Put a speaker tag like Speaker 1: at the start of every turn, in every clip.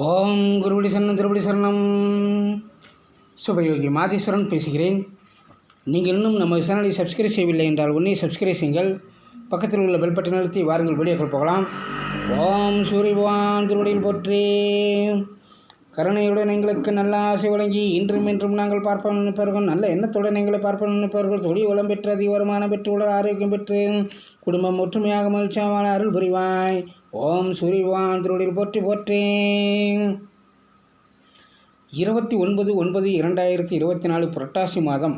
Speaker 1: ஓம் குருபடி சரணம் திருபடி சரணம். சுபயோகி மாதேஸ்வரன் பேசுகிறேன். நீங்கள் இன்னும் நம்ம சேனலை சப்ஸ்கிரைப் செய்யவில்லை என்றால் உன்னை சப்ஸ்கிரைப் செய்யுங்கள். பக்கத்தில் உள்ள பெல் பட்டன் அழுத்தி வாருங்கள். வீடியோக்கள் போகலாம். ஓம் சூரியவான் திருவடியில் போற்றி. கருணையுடன் எங்களுக்கு நல்ல ஆசை வழங்கி இன்றும் இன்றும் நாங்கள் பார்ப்போம் நினைப்பவர்கள் நல்ல எண்ணத்துடன் எங்களை பார்ப்போம் நினைப்பவர்கள் தொழில் வளம் பெற்று அதிக வருமானம் பெற்று உடல் ஆரோக்கியம் பெற்று குடும்பம் ஒற்றுமையாக மகிழ்ச்சியாக அருள் புரிவாய். ஓம் சூரியவான் திருடில் போற்றி. போற்றேன் இருபத்தி ஒன்பது ஒன்பது இரண்டாயிரத்தி இருபத்தி நாலு புரட்டாசி மாதம்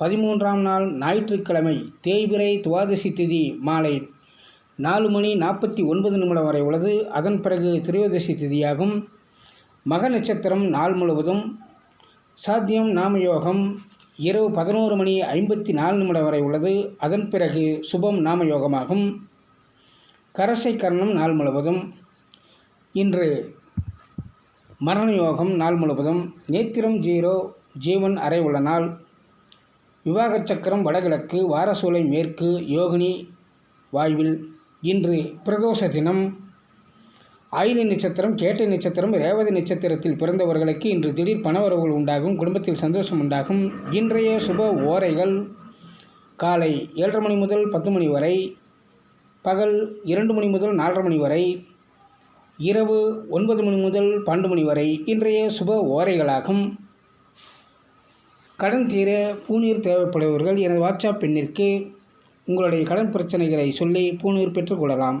Speaker 1: பதிமூன்றாம் நாள் ஞாயிற்றுக்கிழமை தேய்பிறை துவாதசி திதி மாலை நாலு மணி நாற்பத்தி ஒன்பது நிமிடம் வரை உள்ளது. அதன் பிறகு திரையோதசி திதியாகும். மக நட்சத்திரம் நாள் முழுவதும் சாத்தியம் நாமயோகம் இரவு பதினோரு மணி ஐம்பத்தி நாலு நிமிடம் வரை உள்ளது. அதன் பிறகு சுபம் நாமயோகமாகும். கரசை கர்ணம் நாள் முழுவதும். இன்று மரண யோகம் நாள் முழுவதும். நேத்திரம் ஜீரோ ஜீவன் அறை உள்ள நாள். விவாகச் சக்கரம் வடகிழக்கு வாரசூலை மேற்கு யோகினி வாயுவில் இன்று பிரதோஷ தினம். ஆயிலி நட்சத்திரம் கேட்டை நட்சத்திரம் ரேவதி நட்சத்திரத்தில் பிறந்தவர்களுக்கு இன்று திடீர் பணவரவுகள் உண்டாகும் குடும்பத்தில் சந்தோஷம் உண்டாகும். இன்றைய சுப ஓரைகள் காலை ஏழரை மணி முதல் பத்து மணி வரை பகல் இரண்டு மணி முதல் நாலரை மணி வரை இரவு ஒன்பது மணி முதல் பன்னெண்டு மணி வரை இன்றைய சுப ஓரைகளாகும். கடன் தீர பூநீர் தேவைப்படுபவர்கள் எனது வாட்ஸ்அப் எண்ணிற்கு உங்களுடைய கடன் பிரச்சனைகளை சொல்லி பூநீர் பெற்றுக்கொள்ளலாம்